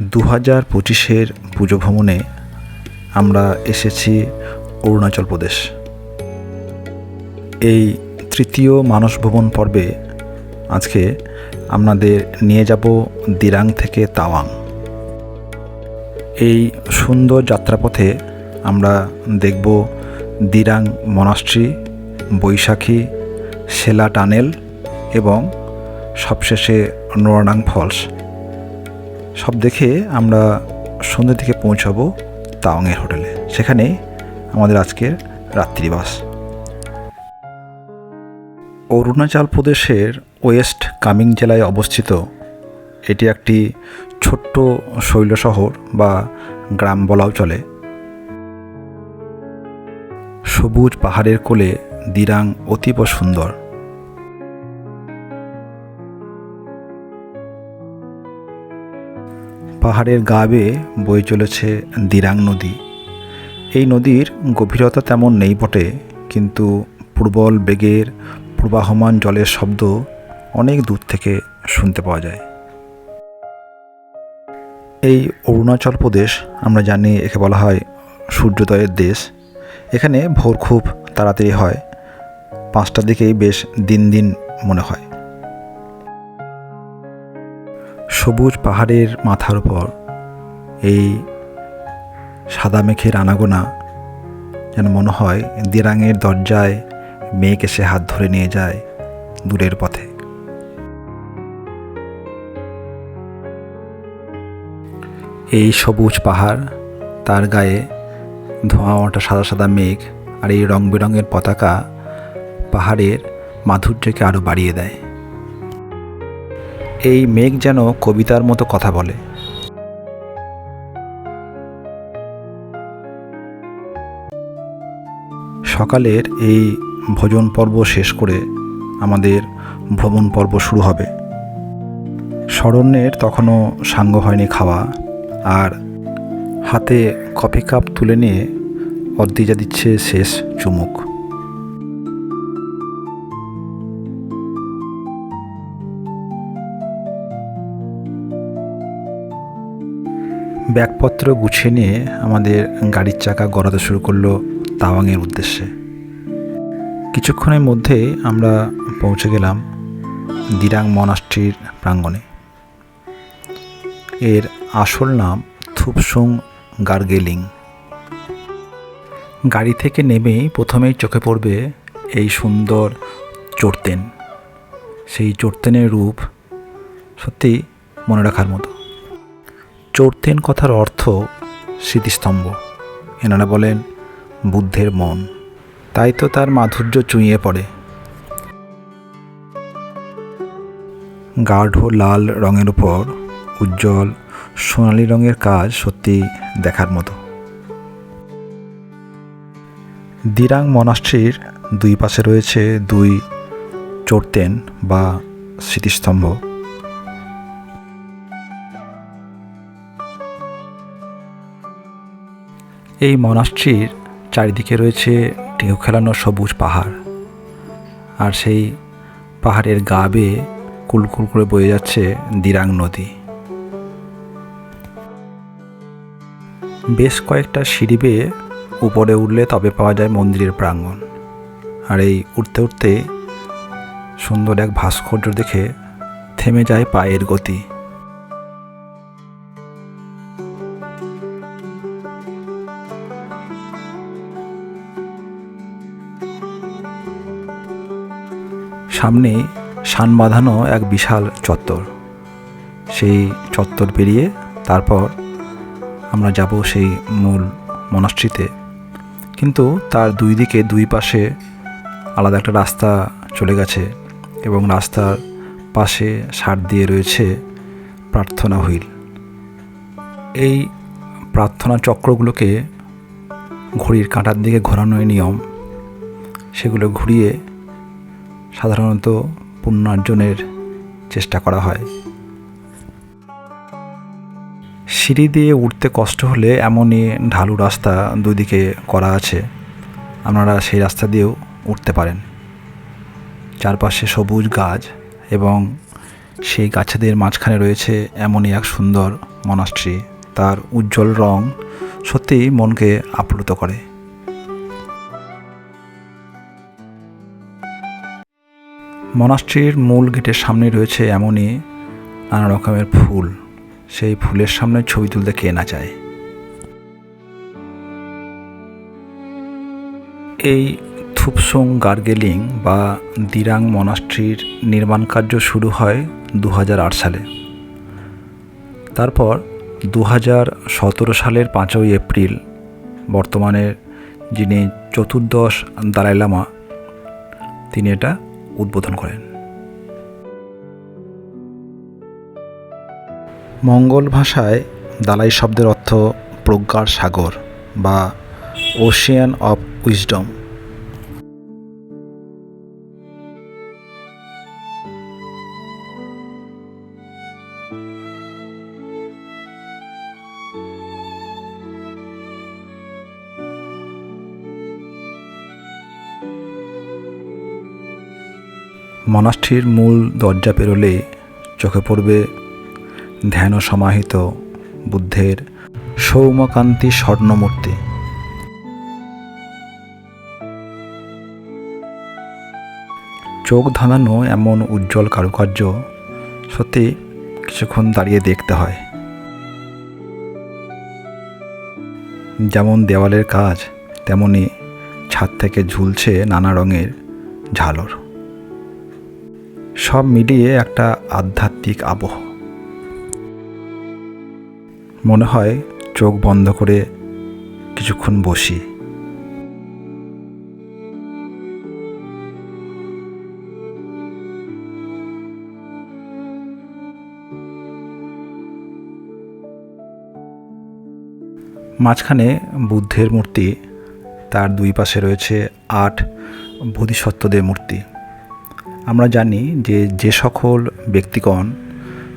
দু হাজার পঁচিশের পুজো ভ্রমণে আমরা এসেছি অরুণাচল প্রদেশ। এই তৃতীয় মানস ভ্রমণ পর্বে আজকে আপনাদের নিয়ে যাব দিরাং থেকে তাওয়াং। এই সুন্দর যাত্রাপথে আমরা দেখব দিরাং মনাস্ট্রি বৈশাখী, সেলা টানেল এবং সবশেষে নোরাডাং ফলস। সব দেখে আমরা সন্ধ্যের দিকে পৌঁছাবো তাওয়াংয়ের হোটেলে। সেখানে আমাদের আজকের রাত্রিবাস। অরুণাচল প্রদেশের ওয়েস্ট কামিং জেলায় অবস্থিত এটি একটি ছোট্ট শৈল শহর বা গ্রাম বলাও চলে। সবুজ পাহাড়ের কোলে দিরাং অতীব সুন্দর। পাহাড়ের গা বেয়ে বয়ে চলেছে দিরাং নদী। এই নদীর গভীরতা তেমন নেই বটে, কিন্তু প্রবল বেগের প্রবাহমান জলের শব্দ অনেক দূর থেকে শুনতে পাওয়া যায়। এই অরুণাচল প্রদেশ আমরা জানি একে বলা হয় সূর্যোদয়ের দেশ। এখানে ভোর খুব তাড়াতাড়ি হয়, পাঁচটার দিকেই বেশ দিন দিন মনে হয়। সবুজ পাহাড়ের মাথার উপর। এই সাদা মেঘের আনাগোনা যেন মনে হয় দিরাঙের দরজায় মেঘ এসে হাত ধরে নিয়ে যায় দূরের পথে। এই সবুজ পাহাড় তার গায়ে ধোঁয়া সাদা সাদা মেঘ আর এই রং বেরঙের পতাকা পাহাড়ের মাধুর্যকে আরও বাড়িয়ে দেয়। এই মেঘ যেন কবিতার মতো কথা বলে। সকালের এই ভোজন পর্ব শেষ করে আমাদের ভ্রমণ পর্ব শুরু হবে। শরণ্যের তখনও সাঙ্গ হয়নি খাওয়া, আর হাতে কফি কাপ তুলে নিয়ে অদ্দিজা দিচ্ছে শেষ চুমুক। ব্যাগপত্র গুছিয়ে নিয়ে আমাদের গাড়ির চাকা গড়াতে শুরু করল তাওয়াংয়ের উদ্দেশ্যে। কিছুক্ষণের মধ্যেই আমরা পৌঁছে গেলাম দিরাং মনাস্ট্রির প্রাঙ্গণে। এর আসল নাম থুপসুং গার্গেলিং। গাড়ি থেকে নেমেই প্রথমেই চোখে পড়বে এই সুন্দর চোরতেন। সেই চোরতেনের রূপ সত্যি মনে রাখার মতো। চোরতেন কথার অর্থ স্মৃতিস্তম্ভ। এনারা বলেন, বুদ্ধের মন। তাই তো তার মাধুর্য চুঁইয়ে পড়ে। গাঢ় লাল রঙের উপর উজ্জ্বল সোনালি রঙের কাজ সত্যি দেখার মতো। দিরাং মনাস্ট্রির দুই পাশে রয়েছে দুই চোরতেন বা স্মৃতিস্তম্ভ। এই মনাস্ট্রির চারিদিকে রয়েছে ঢেউ খেলানো সবুজ পাহাড়। আর সেই পাহাড়ের গা বেয়ে কুলকুল করে বয়ে যাচ্ছে দিরাং নদী। বেশ কয়েকটা সিঁড়ি বেয়ে উপরে উঠলে তবে পাওয়া যায় মন্দিরের প্রাঙ্গণ। আর এই উঠতে উঠতে সুন্দর এক ভাস্কর্য দেখে থেমে যায় পায়ের গতি। সামনে সান বাঁধানো এক বিশাল চত্বর। সেই চত্বর পেরিয়ে তারপর আমরা যাব সেই মূল মনাস্ট্রিতে। কিন্তু তার দুই দিকে দুই পাশে আলাদা একটা রাস্তা চলে গেছে এবং রাস্তার পাশে সার দিয়ে রয়েছে প্রার্থনা হুইল। এই প্রার্থনা চক্রগুলোকে ঘড়ির কাঁটার দিকে ঘোরানোর নিয়ম, সেগুলো ঘুরিয়ে সাধারণত পুণ্যার্জনের চেষ্টা করা হয়। সিঁড়ি দিয়ে উঠতে কষ্ট হলে এমনই ঢালু রাস্তা দুদিকে করা আছে। আপনারা সেই রাস্তা দিয়েও উঠতে পারেন। চারপাশে সবুজ গাছ এবং সেই গাছেদের মাঝখানে রয়েছে এমনই এক সুন্দর মনাস্ট্রি। তার উজ্জ্বল রং সত্যিই মনকে আপ্লুত করে। মনাস্ট্রির মূল গেটের সামনে রয়েছে এমনই নানা রকমের ফুল। সেই ফুলের সামনে ছবি তুলতে কে না চায়। এই থুপসং গার্গেলিং বা দিরাং মনাস্ট্রির নির্মাণ কার্য শুরু হয় দু হাজার আট সালে। তারপর দু সালের পাঁচই এপ্রিল বর্তমানের যিনি চতুর্দশ দালাই লামা তিনি এটা উদ্বোধন করেন। মঙ্গল ভাষায় দালাই শব্দের অর্থ প্রজ্ঞার সাগর বা ওশিয়ান অফ উইজডম মনাষ্ঠীর মূল দরজা পেরোলে চোখে পড়বে ধ্যান সমাহিত বুদ্ধের সৌমকান্তি স্বর্ণমূর্তি। চোখ ধাঁধানো এমন উজ্জ্বল কারুকার্য সত্যি কিছুক্ষণ দাঁড়িয়ে দেখতে হয়। যেমন দেওয়ালের কাজ, তেমনি ছাদ থেকে ঝুলছে নানা রঙের ঝালর। সব মিলিয়ে একটা আধ্যাত্মিক আবহ। মনে হয় চোখ বন্ধ করে কিছুক্ষণ বসি। মাঝখানে বুদ্ধের মূর্তি, তার দুই পাশে রয়েছে আট বোধিসত্ত্বদের মূর্তি। আমরা জানি যে যে সকল ব্যক্তিগণ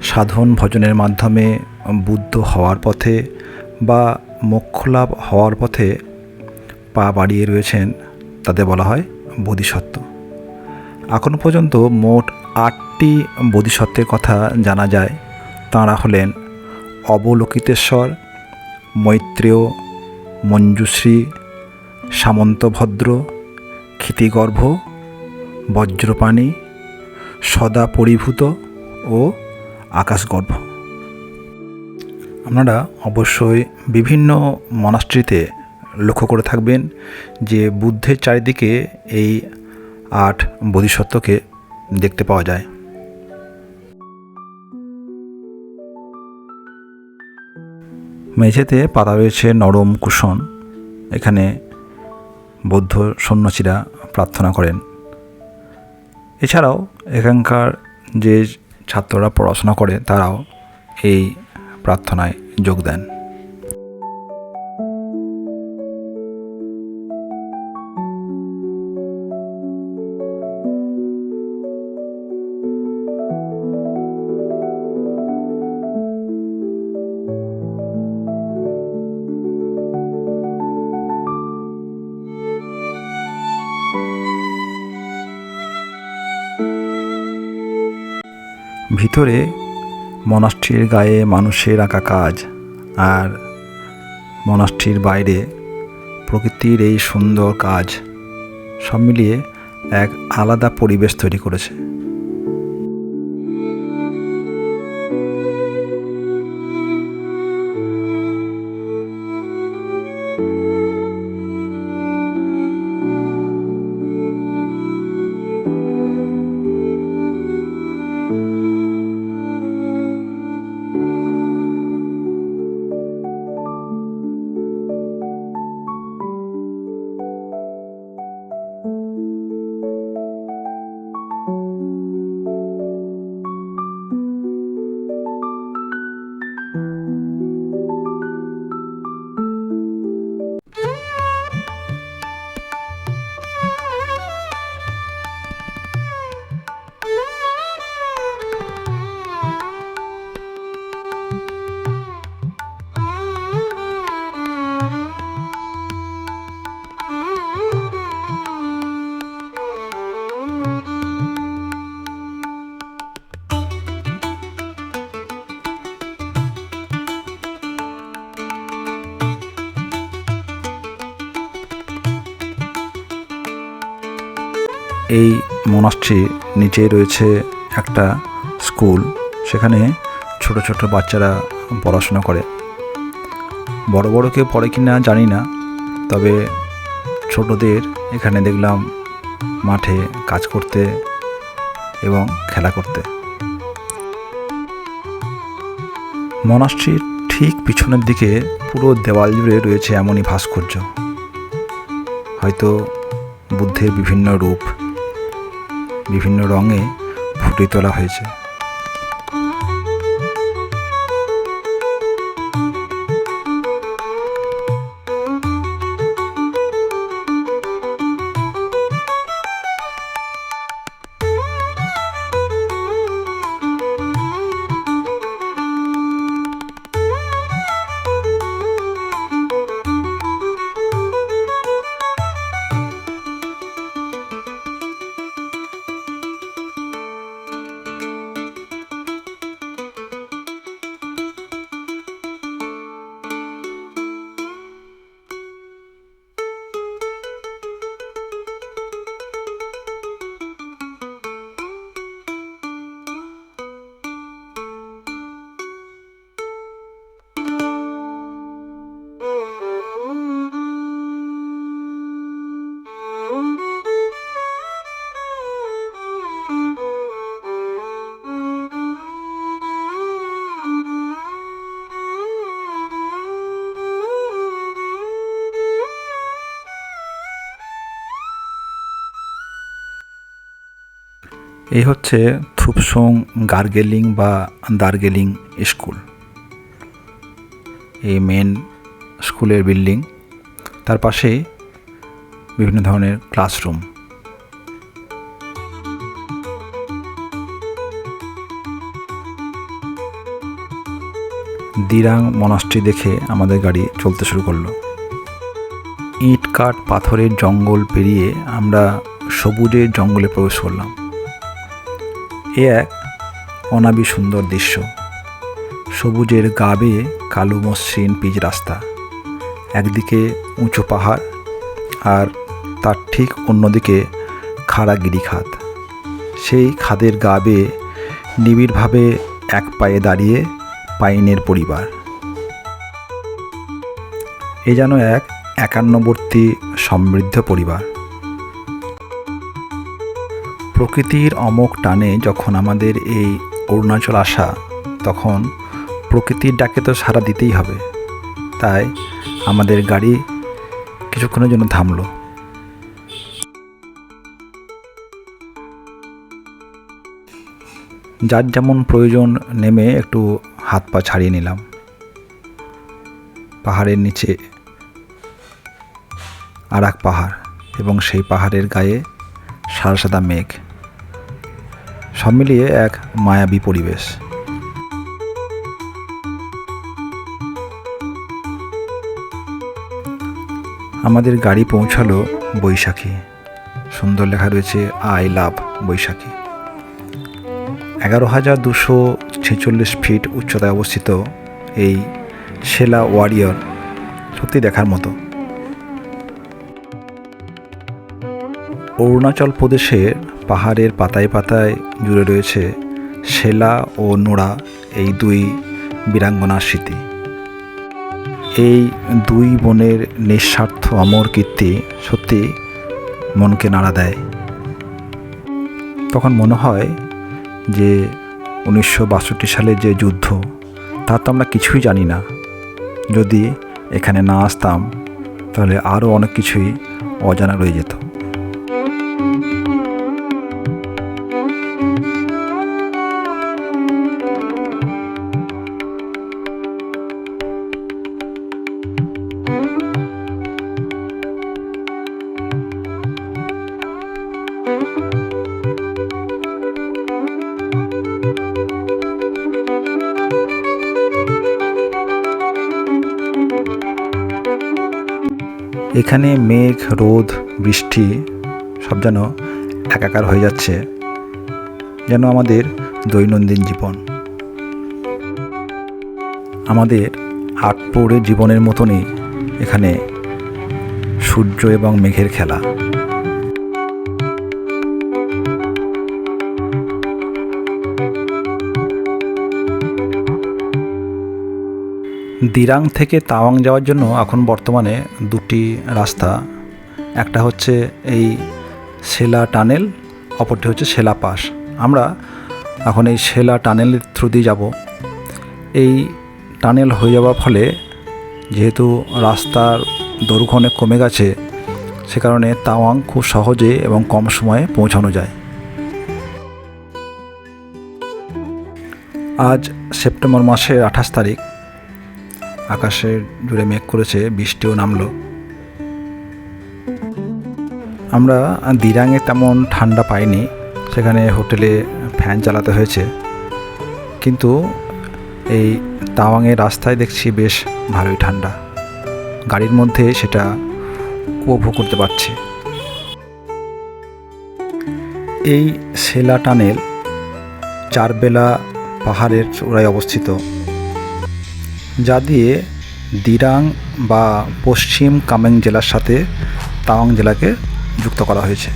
সাধন ভজনের মাধ্যমে বুদ্ধ হওয়ার পথে বা মোক্ষলাভ হওয়ার পথে পা বাড়িয়ে রয়েছেন, তাদের বলা হয় বোধিসত্ত্ব। এখনও পর্যন্ত মোট আটটি বোধিসত্ত্বের কথা জানা যায়। তাঁরা হলেন অবলোকিতেশ্বর, মৈত্রেয়, মঞ্জুশ্রী, সামন্তভদ্র, ক্ষিতিগর্ভ, বজ্রপাণি সদা পরিভূত ও আকাশগর্ভ। আপনারা অবশ্যই বিভিন্ন মনাস্ট্রিতে লক্ষ্য করে থাকবেন যে বুদ্ধের চারিদিকে এই আট বোধিসত্ত্বকে দেখতে পাওয়া যায়। মেঝেতে পাতা রয়েছে নরম কুশন। এখানে বৌদ্ধ সন্ন্যাসীরা প্রার্থনা করেন। এছাড়াও এখানকার যে ছাত্ররা পড়াশোনা করে তারাও এই প্রার্থনায় যোগ দেন। ভিতরে মনাষ্ঠীর গায়ে মানুষের আঁকা কাজ আর মনাষ্ঠীর বাইরে প্রকৃতির এই সুন্দর কাজ সব মিলিয়ে এক আলাদা পরিবেশ তৈরি করেছে। এই মনাস্ট্রির নিচে রয়েছে একটা স্কুল। সেখানে ছোট ছোট বাচ্চারা পড়াশোনা করে। বড় বড় কেউ পড়ে কি না জানি না, তবে ছোটদের এখানে দেখলাম মাঠে কাজ করতে এবং খেলা করতে। মনাস্ট্রির ঠিক পিছনের দিকে পুরো দেওয়াল জুড়ে রয়েছে এমনই ভাস্কর্য। হয়তো বুদ্ধের বিভিন্ন রূপ। বিভিন্ন রঙে ফুটিয়ে তোলা হয়েছে। এই হচ্ছে থুপসং গার্গেলিং বা দার্গেলিং স্কুল। এই মেন স্কুলের বিল্ডিং তার পাশে বিভিন্ন ধরনের ক্লাসরুম দিরাং মনাস্ট্রি দেখে আমাদের গাড়ি চলতে শুরু করল। ইট কাঠ পাথরের জঙ্গল পেরিয়ে আমরা সবুজের জঙ্গলে প্রবেশ করলাম। এ এক অনাবি সুন্দর দৃশ্য। সবুজের গা বেয়ে কালো মসৃণ পিচ রাস্তা। একদিকে উঁচু পাহাড় আর তার ঠিক অন্যদিকে খাড়া গিরিখাত। সেই খাদের গা বেয়ে নিবিড়ভাবে এক পায়ে দাঁড়িয়ে পাইনের পরিবার। এ যেন এক একান্নবর্তী সমৃদ্ধ পরিবার। প্রকৃতির অমোক টানে যখন আমাদের এই অরুণাচল আসা, তখন প্রকৃতির ডাকে তো সাড়া দিতেই হবে। তাই আমাদের গাড়ি কিছুক্ষণের জন্য থামলো। যার যেমন প্রয়োজন নেমে একটু হাত পা ছাড়িয়ে নিলাম। পাহাড়ের নিচে আর এক পাহাড় এবং সেই পাহাড়ের গায়ে সাদা সাদা মেঘ। সব মিলিয়ে এক মায়াবী পরিবেশ। আমাদের গাড়ি পৌঁছালো বৈশাখী। সুন্দর লেখা রয়েছে, আই লাভ বৈশাখী। এগারো হাজার দুশো ছেচল্লিশ ফিট উচ্চতায় অবস্থিত এই সেলা ওয়ারিয়র সত্যি দেখার মতো। অরুণাচল প্রদেশের পাহাড়ের পাতায় পাতায় জুড়ে রয়েছে শেলা ও নোড়া, এই দুই বীরাঙ্গনার স্মৃতি। এই দুই বোনের নিঃস্বার্থ অমর কীর্তি সত্যি মনকে নাড়া দেয়। তখন মনে হয় যে উনিশশো বাষট্টি সালের যে যুদ্ধ, তা তো আমরা কিছুই জানি না। যদি এখানে না আসতাম, তাহলে আরও অনেক কিছুই অজানা রয়ে যেত। এখানে মেঘ, রোদ, বৃষ্টি সব যেন একাকার হয়ে যাচ্ছে, যেন আমাদের দৈনন্দিন জীবন। আমাদের আটপৌরে জীবনের মতনই এখানে সূর্য এবং মেঘের খেলা। দিরাং থেকে তাওয়াং যাওয়ার জন্য এখন বর্তমানে দুটি রাস্তা। একটা হচ্ছে এই সেলা টানেল, অপরটি হচ্ছে সেলা পাস আমরা এখন এই সেলা টানেলের থ্রু দিয়ে যাব। এই টানেল হয়ে যাওয়ার ফলে যেহেতু রাস্তার দৈর্ঘ্য অনেক কমে গেছে, সে কারণে তাওয়াং খুব সহজে এবং কম সময়ে পৌঁছানো যায়। আজ সেপ্টেম্বর মাসের আঠাশ তারিখ। আকাশের জুড়ে মেঘ করেছে, বৃষ্টিও নামলো। আমরা দিরাঙে তেমন ঠান্ডা পাইনি, সেখানে হোটেলে ফ্যান চালাতে হয়েছে। কিন্তু এই তাওয়াংয়ের রাস্তায় দেখছি বেশ ভালোই ঠান্ডা। গাড়ির মধ্যে সেটা উপভোগ করতে পারছি। এই সেলা টানেল চারবেলা পাহাড়ের চূড়ায় অবস্থিত। যা দিয়ে দিরাং বা পশ্চিম কামেং জেলার সাথে তাওয়াং জেলাকে যুক্ত করা হয়েছে।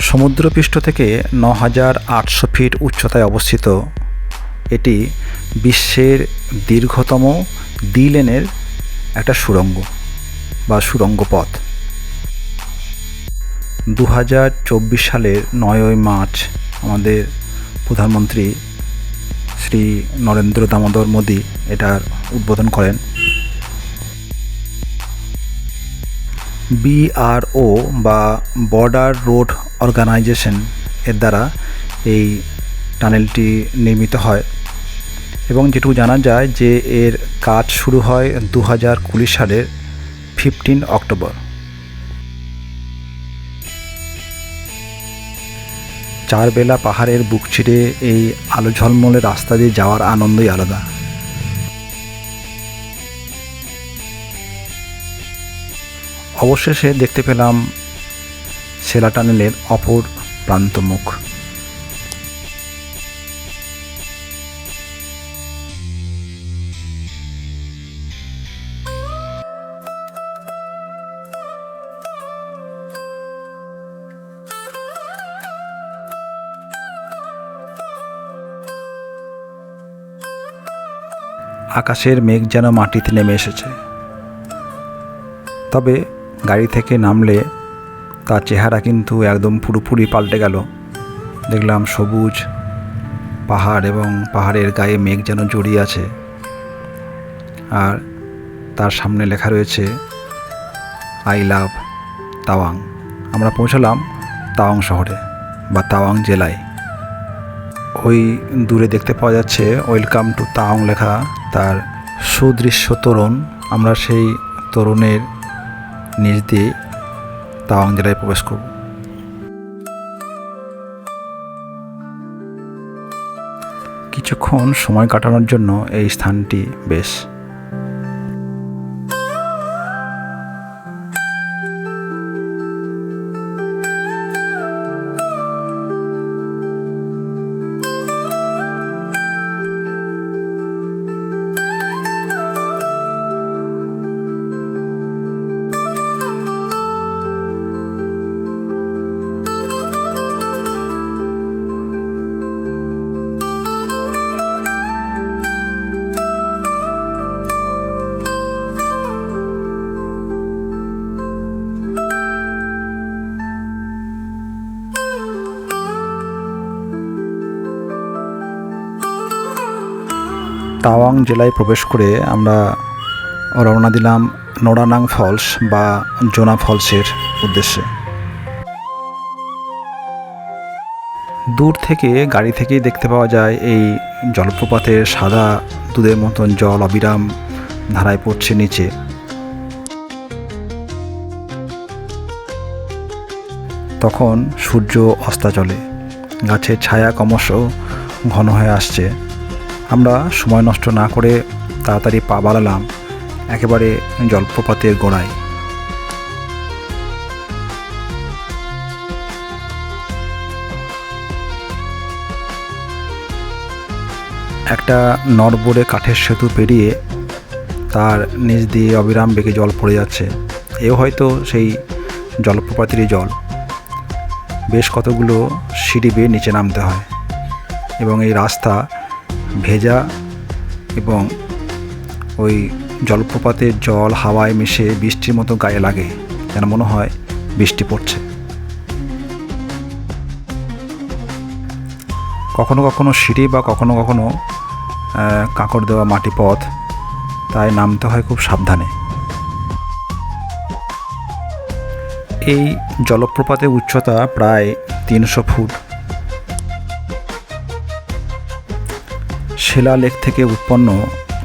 সমুদ্রপৃষ্ঠ থেকে ন হাজার আটশো ফিট উচ্চতায় অবস্থিত এটি বিশ্বের দীর্ঘতম দ্বি লেনের একটা সুড়ঙ্গ বা সুড়ঙ্গ পথ। দু হাজার চব্বিশ সালের নয়ই মার্চ আমাদের প্রধানমন্ত্রী শ্রী নরেন্দ্র দামোদর মোদী এটার উদ্বোধন করেন। বিআরও বা বর্ডার রোড অর্গানাইজেশন এর দ্বারা এই টানেলটি নির্মিত হয় এবং যেটুকু জানা যায় যে এর কাজ শুরু হয় দু হাজার কুড়ি সালের ফিফটিন অক্টোবর। চার বেলা পাহাড়ের বুক ছিঁড়ে এই আলো ঝলমলে রাস্তা দিয়ে যাওয়ার আনন্দই আলাদা। অবশেষে দেখতে পেলাম সেলা টানেলের অপর প্রান্তমুখ। আকাশের মেঘ যেন মাটিতে নেমে এসেছে। তবে গাড়ি থেকে নামলে তার চেহারা কিন্তু একদম পুরোপুরি পাল্টে গেল। দেখলাম সবুজ পাহাড় এবং পাহাড়ের গায়ে মেঘ যেন জড়িয়ে আছে। আর তার সামনে লেখা রয়েছে, আই লাভ তাওয়াং। আমরা পৌঁছলাম তাওয়াং শহরে বা তাওয়াং জেলায়। ওই দূরে দেখতে পাওয়া যাচ্ছে, ওয়েলকাম টু তাওয়াং লেখা তার সুদৃশ্য তরুণ। আমরা সেই তরুণের নিচ দিয়ে তাওয়াং জেলায় প্রবেশ করব। কিছুক্ষণ সময় কাটানোর জন্য এই স্থানটি বেশ তাওয়াং জেলায় প্রবেশ করে আমরা রওনা দিলাম নোড়ানাং ফলস বা জোনা ফলসের উদ্দেশ্যে। দূর থেকে গাড়ি থেকেই দেখতে পাওয়া যায় এই জলপ্রপাতের সাদা দুধের মতন জল অবিরাম ধারায় পড়ছে নিচে। তখন সূর্য অস্তা চলে। গাছের ছায়া ক্রমশ ঘন হয়ে আসছে। আমরা সময় নষ্ট না করে তাড়াতাড়ি পা বাড়ালাম একেবারে জলপ্রপাতের গোড়ায়। একটা নড়বড়ে কাঠের সেতু পেরিয়ে তার নিচ দিয়ে অবিরাম বেগে জল পড়ে যাচ্ছে। এও হয়তো সেই জলপ্রপাতেরই জল। বেশ কতগুলো সিঁড়ি বেয়ে নিচে নামতে হয় এবং এই রাস্তা ভেজা এবং ওই জলপ্রপাতের জল হাওয়ায় মিশে বৃষ্টির মতো গায়ে লাগে, যেন মনে হয় বৃষ্টি পড়ছে। কখনো কখনো সিঁড়ি বা কখনো কখনো কাঁকড় দেওয়া মাটি পথ, তাই নামতে হয় খুব সাবধানে। এই জলপ্রপাতের উচ্চতা প্রায় তিনশো ফুট। শিলালেখ থেকে উৎপন্ন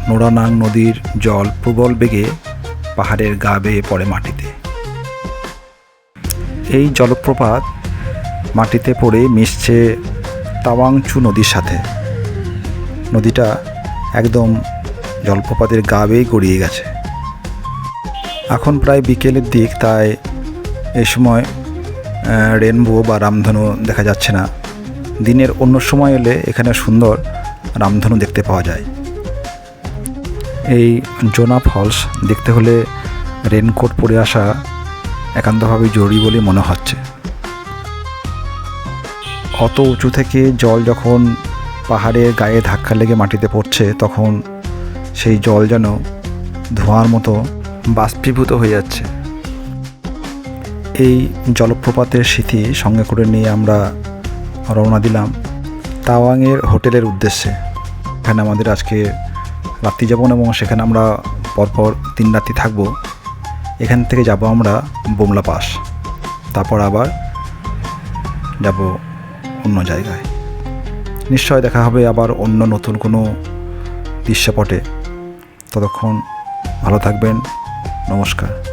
নোরানাং নদীর জল প্রবল বেগে পাহাড়ের গা বেয়ে পড়ে মাটিতে। এই জলপ্রপাত মাটিতে পড়ে মিশছে তাওয়াংচু নদীর সাথে। নদীটা একদম জলপ্রপাতের গা বেয়ে গড়িয়ে গেছে। এখন প্রায় বিকেলের দিক, তাই এই সময় রেনবো বা রামধনু দেখা যাচ্ছে না। দিনের অন্য সময় এলে এখানে সুন্দর রামধনু দেখতে পাওয়া যায়। এই জোনা ফলস দেখতে হলে রেনকোট পরে আসা একান্তভাবে জরুরি বলে মনে হচ্ছে। অত উঁচু থেকে জল যখন পাহাড়ের গায়ে ধাক্কা লেগে মাটিতে পড়ছে, তখন সেই জল যেন ধোঁয়ার মতো বাষ্পীভূত হয়ে যাচ্ছে। এই জলপ্রপাতের স্মৃতি সঙ্গে করে নিয়ে আমরা রওনা দিলাম। তাওয়াংয়ের হোটেলের উদ্দেশ্যে। এখানে আমাদের আজকে রাত্রি যাপন এবং সেখানে আমরা পরপর তিন রাত্রি থাকব। এখান থেকে যাব আমরা বোমলা পাস। তারপর আবার যাব অন্য জায়গায়। নিশ্চয় দেখা হবে আবার অন্য নতুন কোনো দৃশ্যপটে। ততক্ষণ ভালো থাকবেন। নমস্কার।